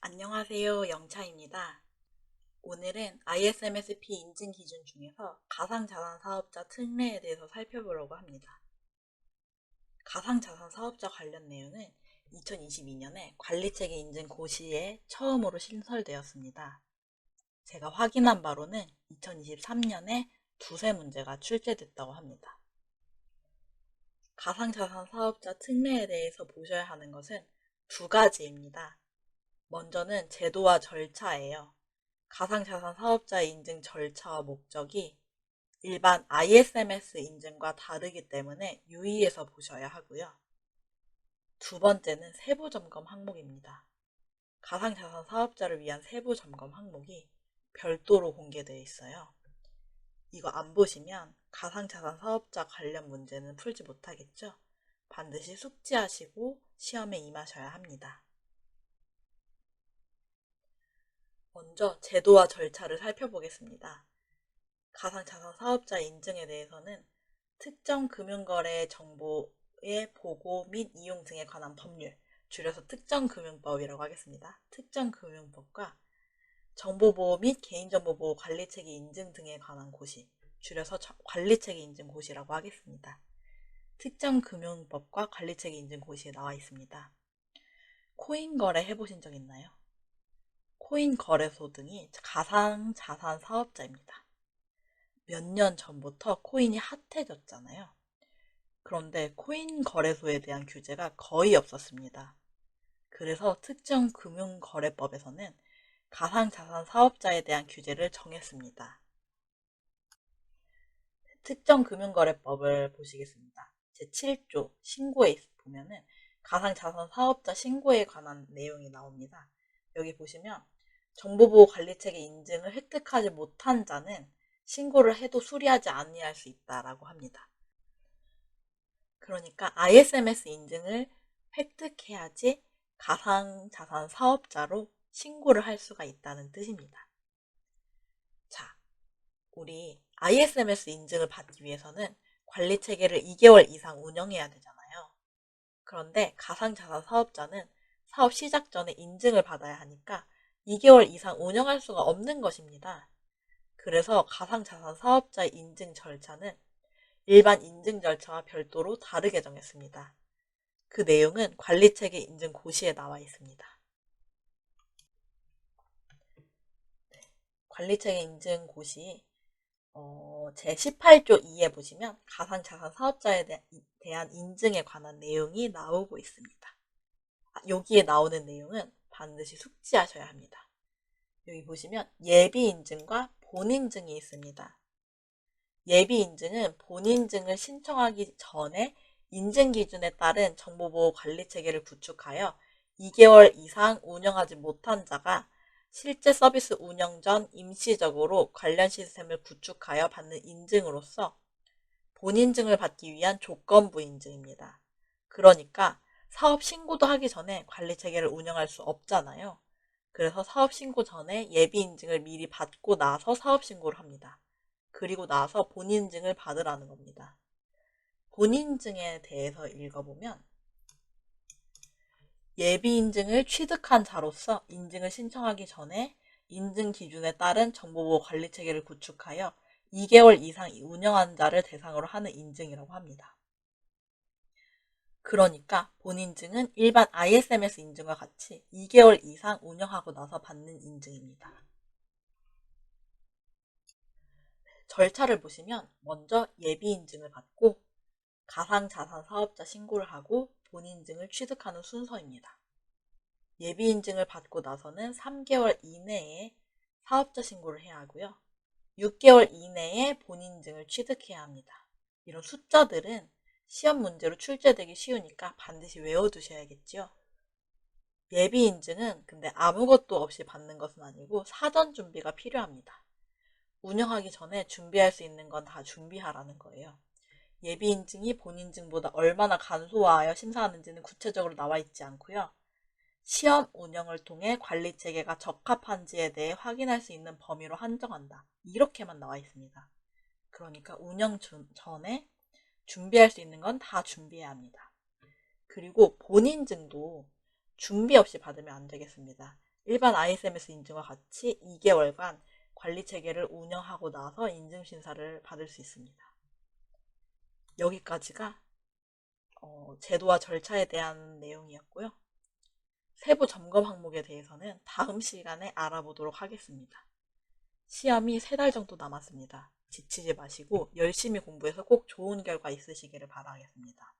안녕하세요. 영차입니다. 오늘은 ISMSP 인증 기준 중에서 가상자산 사업자 특례에 대해서 살펴보려고 합니다. 가상자산 사업자 관련 내용은 2022년에 관리체계 인증 고시에 처음으로 신설되었습니다. 제가 확인한 바로는 2023년에 두세 문제가 출제됐다고 합니다. 가상자산 사업자 특례에 대해서 보셔야 하는 것은 두 가지입니다. 먼저는 제도와 절차예요. 가상자산 사업자 인증 절차와 목적이 일반 ISMS 인증과 다르기 때문에 유의해서 보셔야 하고요. 두 번째는 세부 점검 항목입니다. 가상자산 사업자를 위한 세부 점검 항목이 별도로 공개되어 있어요. 이거 안 보시면 가상자산 사업자 관련 문제는 풀지 못하겠죠? 반드시 숙지하시고 시험에 임하셔야 합니다. 먼저 제도와 절차를 살펴보겠습니다. 가상자산 사업자 인증에 대해서는 특정 금융거래 정보의 보고 및 이용 등에 관한 법률, 줄여서 특정금융법이라고 하겠습니다. 특정금융법과 정보보호 및 개인정보보호 관리체계 인증 등에 관한 고시, 줄여서 관리체계 인증 고시라고 하겠습니다. 특정금융법과 관리체계 인증 고시에 나와 있습니다. 코인 거래 해보신 적 있나요? 코인 거래소 등이 가상 자산 사업자입니다. 몇 년 전부터 코인이 핫해졌잖아요. 그런데 코인 거래소에 대한 규제가 거의 없었습니다. 그래서 특정 금융거래법에서는 가상 자산 사업자에 대한 규제를 정했습니다. 특정 금융거래법을 보시겠습니다. 제7조 신고에 보면은 가상 자산 사업자 신고에 관한 내용이 나옵니다. 여기 보시면 정보보호 관리체계 인증을 획득하지 못한 자는 신고를 해도 수리하지 아니할 수 있다라고 합니다. 그러니까 ISMS 인증을 획득해야지 가상자산 사업자로 신고를 할 수가 있다는 뜻입니다. 자, 우리 ISMS 인증을 받기 위해서는 관리 체계를 2개월 이상 운영해야 되잖아요. 그런데 가상자산 사업자는 사업 시작 전에 인증을 받아야 하니까 2개월 이상 운영할 수가 없는 것입니다. 그래서 가상자산 사업자 인증 절차는 일반 인증 절차와 별도로 다르게 정했습니다. 그 내용은 관리체계 인증 고시에 나와 있습니다. 네, 관리체계 인증 고시 어, 제18조 2에 보시면 가상자산 사업자에 대한 인증에 관한 내용이 나오고 있습니다. 아, 여기에 나오는 내용은 반드시 숙지하셔야 합니다. 여기 보시면 예비 인증과 본인증이 있습니다. 예비 인증은 본인증을 신청하기 전에 인증 기준에 따른 정보보호 관리 체계를 구축하여 2개월 이상 운영하지 못한 자가 실제 서비스 운영 전 임시적으로 관련 시스템을 구축하여 받는 인증으로서 본인증을 받기 위한 조건부 인증입니다. 그러니까 사업 신고도 하기 전에 관리 체계를 운영할 수 없잖아요. 그래서 사업 신고 전에 예비 인증을 미리 받고 나서 사업 신고를 합니다. 그리고 나서 본인증을 받으라는 겁니다. 본인증에 대해서 읽어보면 예비 인증을 취득한 자로서 인증을 신청하기 전에 인증 기준에 따른 정보보호 관리 체계를 구축하여 2개월 이상 운영한 자를 대상으로 하는 인증이라고 합니다. 그러니까 본 인증은 일반 ISMS 인증과 같이 2개월 이상 운영하고 나서 받는 인증입니다. 절차를 보시면 먼저 예비 인증을 받고 가상자산 사업자 신고를 하고 본 인증을 취득하는 순서입니다. 예비 인증을 받고 나서는 3개월 이내에 사업자 신고를 해야 하고요. 6개월 이내에 본 인증을 취득해야 합니다. 이런 숫자들은 시험 문제로 출제되기 쉬우니까 반드시 외워두셔야겠죠. 예비 인증은 근데 아무것도 없이 받는 것은 아니고 사전 준비가 필요합니다. 운영하기 전에 준비할 수 있는 건 다 준비하라는 거예요. 예비 인증이 본 인증보다 얼마나 간소화하여 심사하는지는 구체적으로 나와 있지 않고요. 시험 운영을 통해 관리 체계가 적합한지에 대해 확인할 수 있는 범위로 한정한다. 이렇게만 나와 있습니다. 그러니까 운영 전에 준비할 수 있는 건 다 준비해야 합니다. 그리고 본인증도 준비 없이 받으면 안 되겠습니다. 일반 ISMS 인증과 같이 2개월간 관리 체계를 운영하고 나서 인증 심사를 받을 수 있습니다. 여기까지가 어, 제도와 절차에 대한 내용이었고요. 세부 점검 항목에 대해서는 다음 시간에 알아보도록 하겠습니다. 시험이 세 달 정도 남았습니다. 지치지 마시고 열심히 공부해서 꼭 좋은 결과 있으시기를 바라겠습니다.